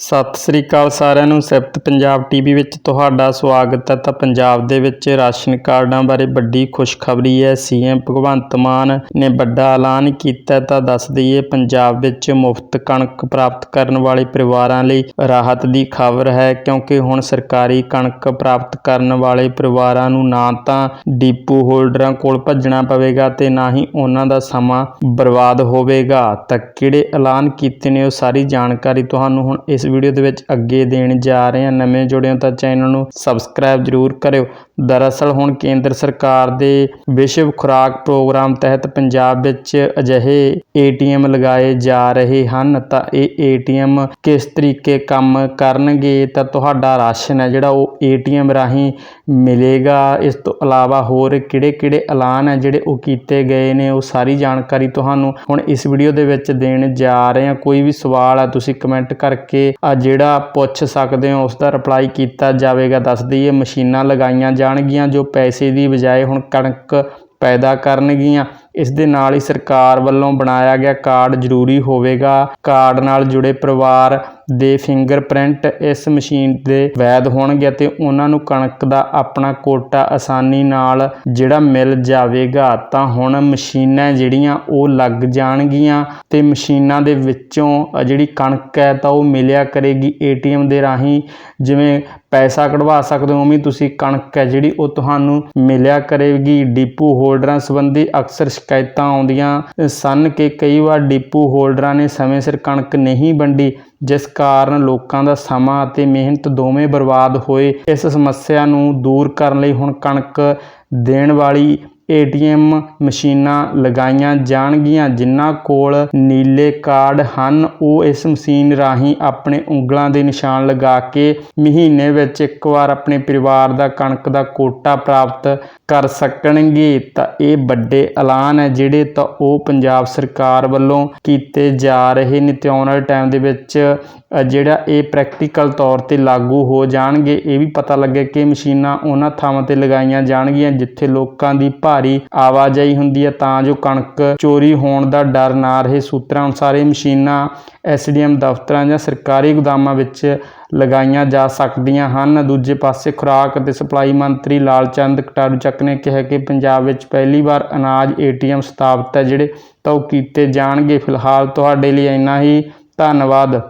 ਸਤਿ ਸ੍ਰੀ ਅਕਾਲ ਸਾਰਿਆਂ ਨੂੰ, ਸਿਫਤ ਪੰਜਾਬ ਟੀਵੀ ਵਿੱਚ ਤੁਹਾਡਾ ਸਵਾਗਤ ਹੈ। ਤਾਂ ਪੰਜਾਬ ਦੇ ਵਿੱਚ ਰਾਸ਼ਨ ਕਾਰਡਾਂ ਬਾਰੇ ਵੱਡੀ ਖੁਸ਼ਖਬਰੀ ਹੈ। ਸੀਐਮ ਭਗਵੰਤ ਮਾਨ ਨੇ ਵੱਡਾ ਐਲਾਨ ਕੀਤਾ ਤਾਂ ਦੱਸ ਦਈਏ, ਪੰਜਾਬ ਵਿੱਚ ਮੁਫਤ ਕਣਕ ਪ੍ਰਾਪਤ ਕਰਨ ਵਾਲੇ ਪਰਿਵਾਰਾਂ ਲਈ ਰਾਹਤ ਦੀ ਖਬਰ ਹੈ। ਕਿਉਂਕਿ ਹੁਣ ਸਰਕਾਰੀ ਕਣਕ ਪ੍ਰਾਪਤ ਕਰਨ ਵਾਲੇ ਪਰਿਵਾਰਾਂ ਨੂੰ ਨਾ ਤਾਂ ਡੀਪੂ ਹੋਲਡਰਾਂ ਕੋਲ ਭੱਜਣਾ ਪਵੇਗਾ ਤੇ ਨਾ ਹੀ ਉਹਨਾਂ ਦਾ ਸਮਾਂ ਬਰਬਾਦ ਹੋਵੇਗਾ। ਤਾਂ ਕਿਹੜੇ ਐਲਾਨ ਕੀਤੇ ਨੇ, ਉਹ ਸਾਰੀ ਜਾਣਕਾਰੀ ਤੁਹਾਨੂੰ ਹੁਣ ਇਸ ਵੀਡੀਓ ਦੇ ਵਿੱਚ ਅੱਗੇ ਦੇਣ ਜਾ ਰਹੇ ਹਾਂ ਨਵੇਂ ਜੁੜਿਓ ਤਾਂ ਚੈਨਲ ਨੂੰ ਸਬਸਕ੍ਰਾਈਬ ਜ਼ਰੂਰ ਕਰਿਓ। ਦਰਅਸਲ ਹੁਣ ਕੇਂਦਰ ਸਰਕਾਰ ਦੇ ਵਿਸ਼ਵ ਖੁਰਾਕ ਪ੍ਰੋਗਰਾਮ ਤਹਿਤ ਪੰਜਾਬ ਵਿੱਚ ਅਜਿਹੇ ਏਟੀਐਮ ਲਗਾਏ ਜਾ ਰਹੇ ਹਨ, ਤਾਂ ਇਹ ਏਟੀਐਮ ਕਿਸ ਤਰੀਕੇ ਕੰਮ ਕਰਨਗੇ, ਤਾਂ ਤੁਹਾਡਾ ਰਾਸ਼ਨ ਹੈ ਜਿਹੜਾ ਉਹ ਏਟੀਐਮ ਰਾਹੀਂ ਮਿਲੇਗਾ। ਇਸ ਤੋਂ ਇਲਾਵਾ ਹੋਰ ਕਿਹੜੇ-ਕਿਹੜੇ ਐਲਾਨ ਹੈ ਜਿਹੜੇ ਉਹ ਕੀਤੇ ਗਏ ਨੇ, ਉਹ ਸਾਰੀ ਜਾਣਕਾਰੀ ਤੁਹਾਨੂੰ ਹੁਣ ਇਸ ਵੀਡੀਓ ਦੇ ਵਿੱਚ ਦੇਣ ਜਾ ਰਹੇ ਹਾਂ। ਕੋਈ ਵੀ ਸਵਾਲ ਹੈ, ਤੁਸੀਂ ਕਮੈਂਟ ਕਰਕੇ ਆ ਜਿਹੜਾ ਪੁੱਛ ਸਕਦੇ ਹੋ ਉਸ ਦਾ ਰਿਪਲਾਈ ਕੀਤਾ ਜਾਵੇਗਾ। ਦੱਸ ਦਈਏ, ਮਸ਼ੀਨਾਂ ਲਗਾਈਆਂ ਜਾ ਜਾਣਗੀਆਂ ਜੋ ਪੈਸੇ ਦੀ ਬਜਾਏ ਹੁਣ ਕਣਕ ਪੈਦਾ ਕਰਨਗੀਆਂ। ਇਸ ਦੇ ਨਾਲ ਹੀ ਸਰਕਾਰ ਵੱਲੋਂ ਬਣਾਇਆ ਗਿਆ ਕਾਰਡ ਜ਼ਰੂਰੀ ਹੋਵੇਗਾ। ਕਾਰਡ ਨਾਲ ਜੁੜੇ ਪਰਿਵਾਰ ਦੇ ਫਿੰਗਰਪ੍ਰਿੰਟ ਇਸ ਮਸ਼ੀਨ ਦੇ ਵੈਧ ਹੋਣਗੇ ਅਤੇ ਉਹਨਾਂ ਨੂੰ ਕਣਕ ਦਾ ਆਪਣਾ ਕੋਟਾ ਆਸਾਨੀ ਨਾਲ ਜਿਹੜਾ ਮਿਲ ਜਾਵੇਗਾ। ਤਾਂ ਹੁਣ ਮਸ਼ੀਨਾਂ ਜਿਹੜੀਆਂ ਉਹ ਲੱਗ ਜਾਣਗੀਆਂ ਤੇ ਮਸ਼ੀਨਾਂ ਦੇ ਵਿੱਚੋਂ ਜਿਹੜੀ ਕਣਕ ਹੈ ਤਾਂ ਉਹ ਮਿਲਿਆ ਕਰੇਗੀ ਏਟੀਐਮ ਦੇ ਰਾਹੀਂ। ਜਿਵੇਂ ਪੈਸਾ ਕਢਵਾ ਸਕਦੇ ਹੋ, ਉਵੇਂ ਤੁਸੀਂ ਕਣਕ ਹੈ ਜਿਹੜੀ ਉਹ ਤੁਹਾਨੂੰ ਮਿਲਿਆ ਕਰੇਗੀ। ਡੀਪੂ ਹੋਲਡਰਾਂ ਸੰਬੰਧੀ ਅਕਸਰ ਸ਼ਿਕਾਇਤਾਂ ਆਉਂਦੀਆਂ। ਸਨ ਕਿ ਕਈ ਵਾਰ ਡਿਪੂ ਹੋਲਡਰਾਂ ਨੇ ਸਮੇਂ ਸਿਰ ਕਣਕ ਨਹੀਂ ਵੰਡੀ, ਜਿਸ ਕਾਰਨ ਲੋਕਾਂ ਦਾ ਸਮਾਂ ਅਤੇ ਮਿਹਨਤ ਦੋਵੇਂ ਬਰਬਾਦ ਹੋਏ। ਇਸ ਸਮੱਸਿਆ ਨੂੰ ਦੂਰ ਕਰਨ ਲਈ ਹੁਣ ਕਣਕ ਦੇਣ ਵਾਲੀ ਏਟੀਐਮ ਮਸ਼ੀਨਾਂ ਲਗਾਈਆਂ ਜਾਣਗੀਆਂ, ਜਿਨ੍ਹਾਂ ਕੋਲ ਨੀਲੇ ਕਾਰਡ ਹਨ। ਉਹ ਇਸ ਮਸ਼ੀਨ ਰਾਹੀਂ ਆਪਣੇ ਉਂਗਲਾਂ ਦੇ ਨਿਸ਼ਾਨ ਲਗਾ ਕੇ ਮਹੀਨੇ ਵਿੱਚ ਇੱਕ ਵਾਰ ਆਪਣੇ ਪਰਿਵਾਰ ਦਾ ਕਣਕ ਦਾ ਕੋਟਾ ਪ੍ਰਾਪਤ ਕਰ ਸਕਣਗੇ। ਤਾਂ ਇਹ ਵੱਡੇ ਐਲਾਨ ਹੈ, ਜਿਹੜੇ ਤਾਂ ਉਹ ਪੰਜਾਬ ਸਰਕਾਰ ਵੱਲੋਂ ਕੀਤੇ ਜਾ ਰਹੇ ਨੇ ਤੇ ਆਉਣ ਵਾਲੇ ਟਾਈਮ ਦੇ ਵਿੱਚ ਜਿਹੜਾ ਇਹ ਪ੍ਰੈਕਟੀਕਲ ਤੌਰ ਤੇ ਲਾਗੂ ਹੋ ਜਾਣਗੇ। ਇਹ ਵੀ ਪਤਾ ਲੱਗੇ ਕਿ ਮਸ਼ੀਨਾਂ ਉਹਨਾਂ ਥਾਵਾਂ ਤੇ ਲਗਾਈਆਂ ਜਾਣਗੀਆਂ, ਜਿੱਥੇ ਲੋਕਾਂ ਦੀ ਭਾਰੀ ਆਵਾਜਾਈ ਹੁੰਦੀ ਹੈ ਤਾਂ ਜੋ ਕਣਕ ਚੋਰੀ ਹੋਣ ਦਾ ਡਰ ਨਾ ਰਹੇ। ਸੂਤਰਾਂ ਅਨੁਸਾਰ ਇਹ ਮਸ਼ੀਨਾਂ ਐਸਡੀਐਮ ਦਫ਼ਤਰਾਂ ਜਾਂ ਸਰਕਾਰੀ ਗੋਦਾਮਾਂ ਵਿੱਚ ਲਗਾਈਆਂ ਜਾ ਸਕਦੀਆਂ ਹਨ। ਦੂਜੇ ਪਾਸੇ ਖੁਰਾਕ ਅਤੇ ਸਪਲਾਈ ਮੰਤਰੀ ਲਾਲਚੰਦ ਕਟਾਰੂ ਚੱਕ ਨੇ ਕਿਹਾ ਕਿ ਪੰਜਾਬ ਵਿੱਚ ਪਹਿਲੀ ਵਾਰ ਅਨਾਜ ਏਟੀਐਮ ਸਥਾਪਿਤ ਹੈ, ਜਿਹੜੇ ਤਾਂ ਉਹ ਕੀਤੇ ਜਾਣਗੇ। ਫਿਲਹਾਲ ਤੁਹਾਡੇ ਲਈ ਇੰਨਾ ਹੀ। ਧੰਨਵਾਦ।